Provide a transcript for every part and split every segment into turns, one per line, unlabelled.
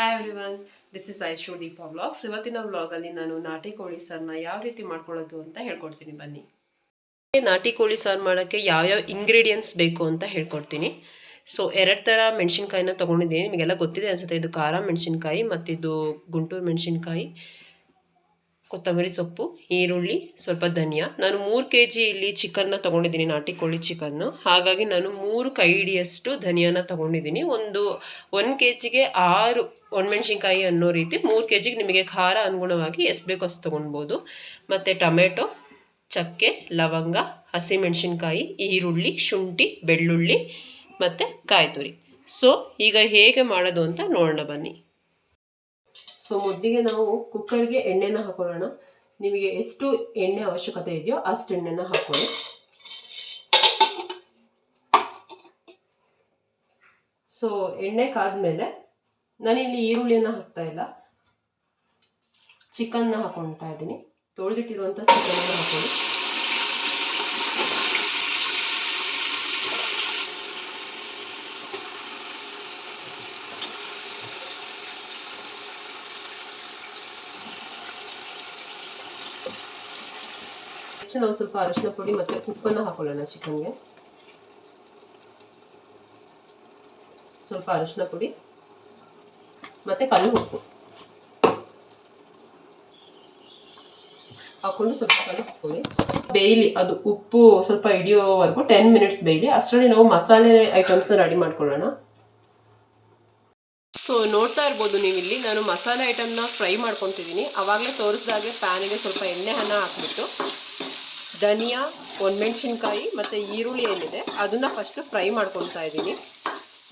Hi everyone this is show Deepa vlogs ಇವತ್ತಿನ ವ್ಲಾಗಲ್ಲಿ ನಾನು ನಾಟಿ ಕೋಳಿ ಸಾರನ್ನ ಯಾವ ರೀತಿ ಮಾಡ್ಕೊಳ್ಳೋದು ಅಂತ ಹೇಳ್ಕೊಡ್ತೀನಿ, ಬನ್ನಿ. ನಾಟಿ ಕೋಳಿ ಸಾರು ಮಾಡೋಕ್ಕೆ ಯಾವ್ಯಾವ ಇಂಗ್ರೀಡಿಯೆಂಟ್ಸ್ ಬೇಕು ಅಂತ ಹೇಳ್ಕೊಡ್ತೀನಿ. ಸೊ ಎರಡು ಥರ ಮೆಣಸಿನ್ಕಾಯಿನ ತೊಗೊಂಡಿದ್ದೀನಿ. ನಿಮಗೆಲ್ಲ ಗೊತ್ತಿದೆ ಅನಿಸುತ್ತೆ, ಇದು ಖಾರ ಮೆಣಸಿನ್ಕಾಯಿ ಮತ್ತಿದು ಗುಂಟೂರು ಮೆಣಸಿನ್ಕಾಯಿ. ಕೊತ್ತಂಬರಿ ಸೊಪ್ಪು, ಈರುಳ್ಳಿ, ಸ್ವಲ್ಪ ಧನಿಯಾ. ನಾನು ಮೂರು ಕೆ ಜಿ ಇಲ್ಲಿ ಚಿಕನ್ನ ತೊಗೊಂಡಿದ್ದೀನಿ, ನಾಟಿ ಕೋಳಿ ಚಿಕನ್ನು. ಹಾಗಾಗಿ ನಾನು ಮೂರು ಕೈ ಹಿಡಿಯಷ್ಟು ಧನಿಯಾನ ತೊಗೊಂಡಿದ್ದೀನಿ. ಒಂದು ಒಂದು ಕೆ ಜಿಗೆ ಆರು ಒಣಮೆಣ್ಸಿನ್ಕಾಯಿ ಅನ್ನೋ ರೀತಿ, ಮೂರು ಕೆ ಜಿಗೆ ನಿಮಗೆ ಖಾರ ಅನುಗುಣವಾಗಿ ಎಷ್ಟು ಬೇಕೋ ಅಷ್ಟು ತೊಗೊಳ್ಬೋದು ಮತ್ತು ಟೊಮೆಟೊ, ಚಕ್ಕೆ, ಲವಂಗ, ಹಸಿಮೆಣಸಿನ್ಕಾಯಿ, ಈರುಳ್ಳಿ, ಶುಂಠಿ, ಬೆಳ್ಳುಳ್ಳಿ, ಮತ್ತು ಕಾಯಿತುರಿ. ಸೊ, ಈಗ ಹೇಗೆ ಮಾಡೋದು ಅಂತ ನೋಡೋಣ ಬನ್ನಿ. ಸೊ ಮೊದಲಿಗೆ ನಾವು ಕುಕ್ಕರ್ಗೆ ಎಣ್ಣೆನ ಹಾಕೊಳ್ಳೋಣ. ನಿಮಗೆ ಎಷ್ಟು ಎಣ್ಣೆ ಅವಶ್ಯಕತೆ ಇದೆಯೋ ಅಷ್ಟು ಎಣ್ಣೆನ ಹಾಕೊಳ್ಳಿ. ಸೊ ಎಣ್ಣೆ ಕಾದ್ಮೇಲೆ ನಾನಿಲ್ಲಿ ಈರುಳ್ಳಿಯನ್ನು ಹಾಕ್ತಾ ಇಲ್ಲ. ಚಿಕನ್ನ ಹಾಕೊಳ್ತಾ ಇದ್ದೀನಿ. ತೊಳೆದಿಟ್ಟಿರುವಂಥ ಚಿಕನ್ನ ಹಾಕೊಳ್ಳಿ. ನೆಕ್ಸ್ಟ್ ನಾವು ಸ್ವಲ್ಪ ಅರಿಶಿನ ಪುಡಿ ಮತ್ತು ಉಪ್ಪನ್ನು ಹಾಕೊಳ್ಳೋಣ ಚಿಕನ್ಗೆ. ಸ್ವಲ್ಪ ಅರಿಶಿನ ಪುಡಿ ಮತ್ತು ಕಲ್ಲು ಉಪ್ಪು. ಹಾಕೊಂಡು ಸ್ವಲ್ಪ ಕಲಿಸ್ಕೊಳ್ಳಿ ಬೇಯ್ಲಿ, ಅದು ಉಪ್ಪು ಸ್ವಲ್ಪ ಹಿಡಿಯೋವರೆಗೂ ಟೆನ್ ಮಿನಿಟ್ಸ್ ಬೇಯ್ಲಿ. ಅಷ್ಟರಲ್ಲಿ ನಾವು ಮಸಾಲೆ ಐಟಮ್ಸ್ನ ರೆಡಿ ಮಾಡ್ಕೊಳ್ಳೋಣ. ಸೊ ನೋಡ್ತಾ ಇರ್ಬೋದು ನೀವು ಇಲ್ಲಿ ನಾನು ಮಸಾಲೆ ಐಟಮ್ನ ಫ್ರೈ ಮಾಡ್ಕೊತಿದ್ದೀನಿ. ಅವಾಗಲೇ ತೋರಿಸಿದಾಗೆ ಪ್ಯಾನಿಗೆ ಸ್ವಲ್ಪ ಎಣ್ಣೆ ಹಣ ಹಾಕ್ಬಿಟ್ಟು ಧನಿಯಾ, ಒಣಮೆಣ್ಸಿನ್ಕಾಯಿ ಮತ್ತು ಈರುಳ್ಳಿ ಏನಿದೆ, ಅದನ್ನು ಫಸ್ಟು ಫ್ರೈ ಮಾಡ್ಕೊತಾ ಇದ್ದೀನಿ.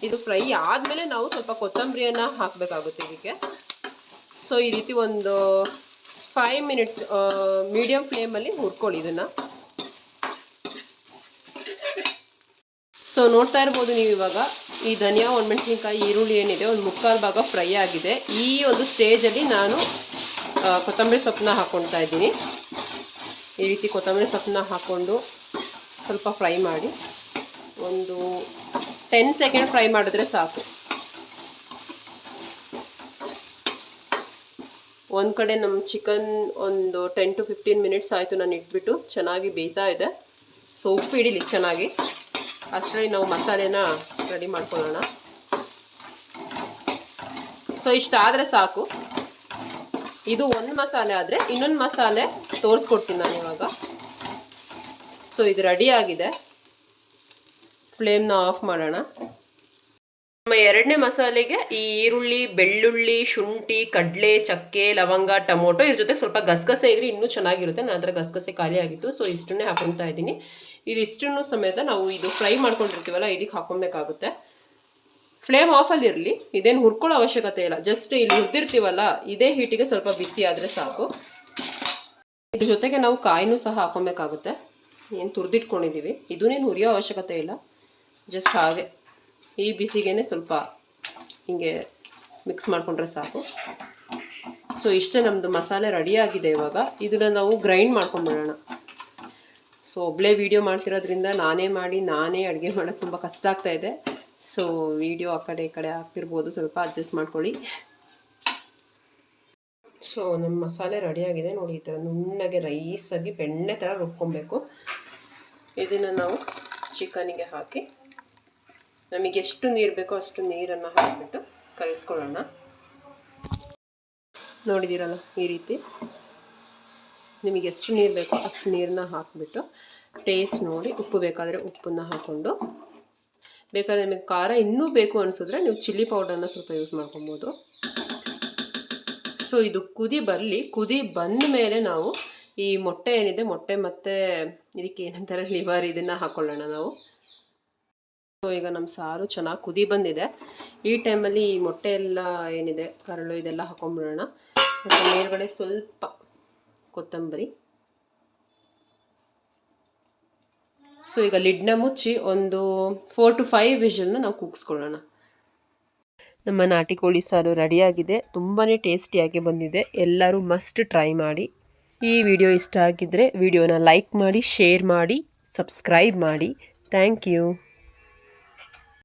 ಇದು ಫ್ರೈ ಆದಮೇಲೆ ನಾವು ಸ್ವಲ್ಪ ಕೊತ್ತಂಬರಿಯನ್ನು ಹಾಕಬೇಕಾಗುತ್ತೆ ಇದಕ್ಕೆ. ಸೊ ಈ ರೀತಿ ಒಂದು ಫೈವ್ ಮಿನಿಟ್ಸ್ ಮೀಡಿಯಮ್ ಫ್ಲೇಮಲ್ಲಿ ಹುರ್ಕೊಳ್ಳಿ ಇದನ್ನು. ಸೊ ನೋಡ್ತಾ ಇರ್ಬೋದು ನೀವು ಇವಾಗ, ಈ ಧನಿಯಾ, ಒಣಮೆಣ್ಸಿನ್ಕಾಯಿ, ಈರುಳ್ಳಿ ಏನಿದೆ, ಒಂದು ಮುಕ್ಕಾಲು ಭಾಗ ಫ್ರೈ ಆಗಿದೆ. ಈ ಒಂದು ಸ್ಟೇಜಲ್ಲಿ ನಾನು ಕೊತ್ತಂಬರಿ ಸೊಪ್ಪನ್ನ ಹಾಕ್ಕೊಳ್ತಾ ಇದ್ದೀನಿ. ಈ ರೀತಿ ಕೊತ್ತಂಬರಿ ಸೊಪ್ಪನ್ನ ಹಾಕ್ಕೊಂಡು ಸ್ವಲ್ಪ ಫ್ರೈ ಮಾಡಿ ಒಂದು ಟೆನ್ ಸೆಕೆಂಡ್ ಫ್ರೈ ಮಾಡಿದ್ರೆ ಸಾಕು. ಒಂದು ಕಡೆ ನಮ್ಮ ಚಿಕನ್ ಒಂದು ಟೆನ್ ಟು ಫಿಫ್ಟೀನ್ ಮಿನಿಟ್ಸ್ ಆಯಿತು ನಾನು ಇಟ್ಬಿಟ್ಟು ಚೆನ್ನಾಗಿ ಬೇಯ್ತಾ ಇದೆ. ಸೊ ಉಪ್ಪು ಹಿಡೀಲಿ ಚೆನ್ನಾಗಿ. ಅಷ್ಟರಲ್ಲಿ ನಾವು ಮಸಾಲೆನ ರೆಡಿ ಮಾಡ್ಕೊಳ್ಳೋಣ. ಸೊ ಇಷ್ಟಾದರೆ ಸಾಕು. ಇದು ಒಂದು ಮಸಾಲೆ ಆದರೆ ಇನ್ನೊಂದು ಮಸಾಲೆ ತೋರಿಸ್ಕೊಡ್ತೀನಿ ನಾನು ಇವಾಗ. ಸೊ ಇದು ರೆಡಿ ಆಗಿದೆ. ಫ್ಲೇಮ್ನ ಆಫ್ ಮಾಡೋಣ. ನಮ್ಮ ಎರಡನೇ ಮಸಾಲೆಗೆ ಈ ಈರುಳ್ಳಿ, ಬೆಳ್ಳುಳ್ಳಿ, ಶುಂಠಿ, ಕಡಲೆ, ಚಕ್ಕೆ, ಲವಂಗ, ಟೊಮೊಟೊ ಇದ್ರ ಜೊತೆ ಸ್ವಲ್ಪ ಗಸಗಸೆ ಇದ್ರೆ ಇನ್ನೂ ಚೆನ್ನಾಗಿರುತ್ತೆ. ನಾನು ಅದರ ಗಸಗಸೆ ಖಾಲಿ ಆಗಿತ್ತು. ಸೊ ಇಷ್ಟನ್ನೇ ಹಾಕೊತಾ ಇದ್ದೀನಿ. ಇದಿಷ್ಟನ್ನು ಸಮೇತ ನಾವು ಇದು ಫ್ರೈ ಮಾಡ್ಕೊಂಡಿರ್ತೀವಲ್ಲ, ಇದಕ್ಕೆ ಹಾಕೊಬೇಕಾಗುತ್ತೆ ಫ್ಲೇಮ್ ಆಫಲ್ಲಿ ಇರಲಿ, ಇದೇನು ಹುರ್ಕೊಳ್ಳೋ ಅವಶ್ಯಕತೆ ಇಲ್ಲ. ಜಸ್ಟ್ ಇಲ್ಲಿ ಹುರಿದಿರ್ತೀವಲ್ಲ, ಇದೇ ಹೀಟಿಗೆ ಸ್ವಲ್ಪ ಬಿಸಿ ಆದರೆ ಸಾಕು. ಇದ್ರ ಜೊತೆಗೆ ನಾವು ಕಾಯಿನೂ ಸಹ ಹಾಕೋಬೇಕಾಗುತ್ತೆ. ಏನು ತುರಿದಿಟ್ಕೊಂಡಿದ್ದೀವಿ ಇದನ್ನೇನು ಹುರಿಯೋ ಅವಶ್ಯಕತೆ ಇಲ್ಲ. ಜಸ್ಟ್ ಹಾಗೆ ಈ ಬಿಸಿಗೇನೆ ಸ್ವಲ್ಪ ಹಿಂಗೆ ಮಿಕ್ಸ್ ಮಾಡಿಕೊಂಡ್ರೆ ಸಾಕು. ಸೊ ಇಷ್ಟೇ ನಮ್ಮದು ಮಸಾಲೆ ರೆಡಿಯಾಗಿದೆ ಇವಾಗ. ಇದನ್ನು ನಾವು ಗ್ರೈಂಡ್ ಮಾಡ್ಕೊಂಬಿಡೋಣ. ಸೊ ಒಬ್ಬಳೇ ವೀಡಿಯೋ ಮಾಡ್ತಿರೋದ್ರಿಂದ ನಾನೇ ಮಾಡಿ, ನಾನೇ ಅಡುಗೆ ಮಾಡೋಕ್ಕೆ ತುಂಬ ಕಷ್ಟ ಆಗ್ತಾ ಇದೆ. ಸೊ ವಿಡಿಯೋ ಆ ಕಡೆ ಈ ಕಡೆ ಆಗ್ತಿರ್ಬೋದು. ಸ್ವಲ್ಪ ಅಡ್ಜಸ್ಟ್ ಮಾಡ್ಕೊಳ್ಳಿ. ಸೊ ನಮ್ಮ ಮಸಾಲೆ ರೆಡಿಯಾಗಿದೆ ನೋಡಿ, ಈ ಥರ ನುಣ್ಣಗೆ ರೈಸಾಗಿ ಬೆಣ್ಣೆ ಥರ ರುಬ್ಕೊಬೇಕು. ಇದನ್ನು ನಾವು ಚಿಕನಿಗೆ ಹಾಕಿ, ನಮಗೆ ಎಷ್ಟು ನೀರು ಬೇಕೋ ಅಷ್ಟು ನೀರನ್ನು ಹಾಕಿಬಿಟ್ಟು ಕಲಿಸ್ಕೊಳ್ಳೋಣ. ನೋಡಿದ್ದೀರಲ್ಲ, ಈ ರೀತಿ. ನಿಮಗೆ ಎಷ್ಟು ನೀರು ಬೇಕೋ ಅಷ್ಟು ನೀರನ್ನ ಹಾಕಿಬಿಟ್ಟು ಟೇಸ್ಟ್ ನೋಡಿ, ಉಪ್ಪು ಬೇಕಾದರೆ ಉಪ್ಪನ್ನು ಹಾಕ್ಕೊಂಡು ಬೇಕಾದ್ರೆ ನಿಮಗೆ ಖಾರ ಇನ್ನೂ ಬೇಕು ಅನಿಸಿದ್ರೆ ನೀವು ಚಿಲ್ಲಿ ಪೌಡರ್ನ ಸ್ವಲ್ಪ ಯೂಸ್ ಮಾಡ್ಕೊಬೋದು. ಸೊ ಇದು ಕುದಿ ಬರಲಿ. ಕುದಿ ಬಂದ ಮೇಲೆ ನಾವು ಈ ಮೊಟ್ಟೆ ಏನಿದೆ, ಮೊಟ್ಟೆ ಮತ್ತು ಇದಕ್ಕೆ ಏನಂತಾರೆ, ಲಿವರ್ ಇದನ್ನು ಹಾಕ್ಕೊಳ್ಳೋಣ ನಾವು. ಸೊ ಈಗ ನಮ್ಮ ಸಾರು ಚೆನ್ನಾಗಿ ಕುದಿ ಬಂದಿದೆ. ಈ ಟೈಮಲ್ಲಿ ಈ ಮೊಟ್ಟೆ ಎಲ್ಲ ಏನಿದೆ, ಕರಳು ಇದೆಲ್ಲ ಹಾಕೊಂಡ್ಬಿಡೋಣ ಮತ್ತು ಮೇಲ್ಗಡೆ ಸ್ವಲ್ಪ ಕೊತ್ತಂಬರಿ. ಸೊ ಈಗ ಲಿಡ್ನ ಮುಚ್ಚಿ ಒಂದು ಫೋರ್ ಟು ಫೈವ್ ವಿಷಲ್ನ ನಾವು ಕೂಗಿಸ್ಕೊಳ್ಳೋಣ. ನಮ್ಮ ನಾಟಿ ಕೋಳಿ ಸಾರು ರೆಡಿಯಾಗಿದೆ. ತುಂಬಾ ಟೇಸ್ಟಿಯಾಗಿ ಬಂದಿದೆ. ಎಲ್ಲರೂ ಮಸ್ಟ್ ಟ್ರೈ ಮಾಡಿ. ಈ ವಿಡಿಯೋ ಇಷ್ಟ ಆಗಿದ್ದರೆ ವಿಡಿಯೋನ ಲೈಕ್ ಮಾಡಿ ಶೇರ್ ಮಾಡಿ ಸಬ್ಸ್ಕ್ರೈಬ್ ಮಾಡಿ. Thank you